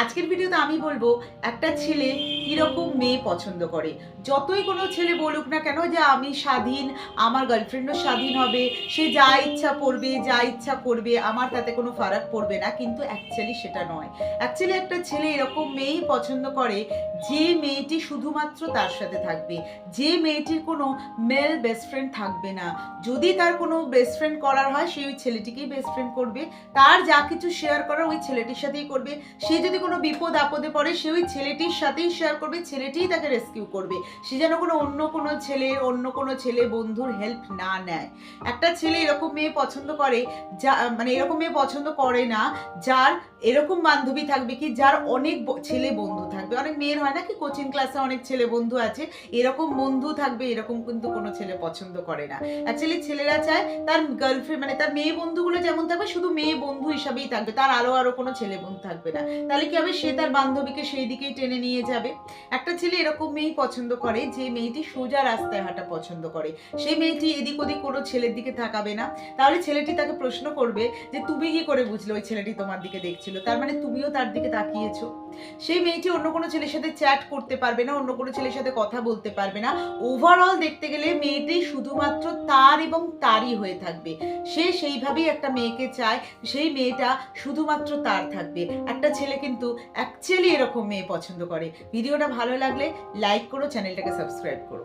আজকের ভিডিওতে আমি বলব, একটা ছেলে কীরকম মেয়ে পছন্দ করে। যতই কোনো ছেলে বলুক না কেন যে আমি স্বাধীন, আমার গার্লফ্রেন্ডও স্বাধীন হবে, সে যা ইচ্ছা পড়বে যা ইচ্ছা করবে, আমার তাতে কোনো ফারাক পড়বে না। কিন্তু অ্যাকচুয়ালি সেটা নয়। অ্যাকচুয়ালি একটা ছেলে এরকম মেয়েই পছন্দ করে, যে মেয়েটি শুধুমাত্র তার সাথে থাকবে। যে মেয়েটির কোনো মেল বেস্ট ফ্রেন্ড থাকবে না। যদি তার কোনো বেস্ট ফ্রেন্ড করার হয়, সে ওই ছেলেটিকেই বেস্ট ফ্রেন্ড করবে। তার যা কিছু শেয়ার করার, ওই ছেলেটির সাথেই করবে। সে যদি কোনো বিপদ আপদে পড়ে, সে ওই ছেলেটির সাথেই শেয়ার করবে, ছেলেটিই তাকে রেস্কিউ করবে। সে যেন কোনো অন্য কোনো ছেলে, অন্য কোনো ছেলে বন্ধুর হেল্প না নেয়। একটা ছেলে এরকম মেয়ে পছন্দ করে, যা মানে এরকম মেয়ে পছন্দ করে না, যার এরকম বান্ধবী থাকবে কি, যার অনেক ছেলে বন্ধু থাকবে। অনেক মেয়ের হয় না কি কোচিং ক্লাসে অনেক ছেলে বন্ধু আছে, এরকম বন্ধু থাকবে, এরকম কিন্তু কোনো ছেলে পছন্দ করে না। অ্যাকচুয়ালি ছেলেরা চায় তার গার্লফ্রেন্ড মানে তার মেয়ে বন্ধুগুলো যেমন থাকবে, শুধু মেয়ে বন্ধু হিসাবেই থাকবে, তার আরও আরও কোনো ছেলে বন্ধু থাকবে না। তাহলে কি হবে সে তার বান্ধবীকে সেই দিকেই টেনে নিয়ে যাবে। একটা ছেলে এরকম মেয়েই পছন্দ করে, যে মেয়েটি সোজা রাস্তায় হাঁটা পছন্দ করে। সেই মেয়েটি এদিক ওদিক কোনো ছেলের দিকে থাকাবে না। তাহলে ছেলেটি তাকে প্রশ্ন করবে যে, তুমি কি করে বুঝলে ওই ছেলেটি তোমার দিকে দেখছিল? তার মানে তুমিও তার দিকে তাকিয়েছো? সেই মেয়েটি অন্য কোনো ছেলের সাথে চ্যাট করতে পারবে না, অন্য কোনো ছেলের সাথে কথা বলতে পারবে না। ওভারঅল দেখতে গেলে মেয়েটি শুধুমাত্র তার এবং তারই হয়ে থাকবে। সে সেইভাবেই একটা মেয়েকে চায়, সেই মেয়েটা শুধুমাত্র তার থাকবে। একটা ছেলে কিন্তু অ্যাকচুয়ালি এরকম মেয়ে পছন্দ করে। ভিডিওটা ভালো লাগলে লাইক করো, চ্যানেলটাকে সাবস্ক্রাইব করো।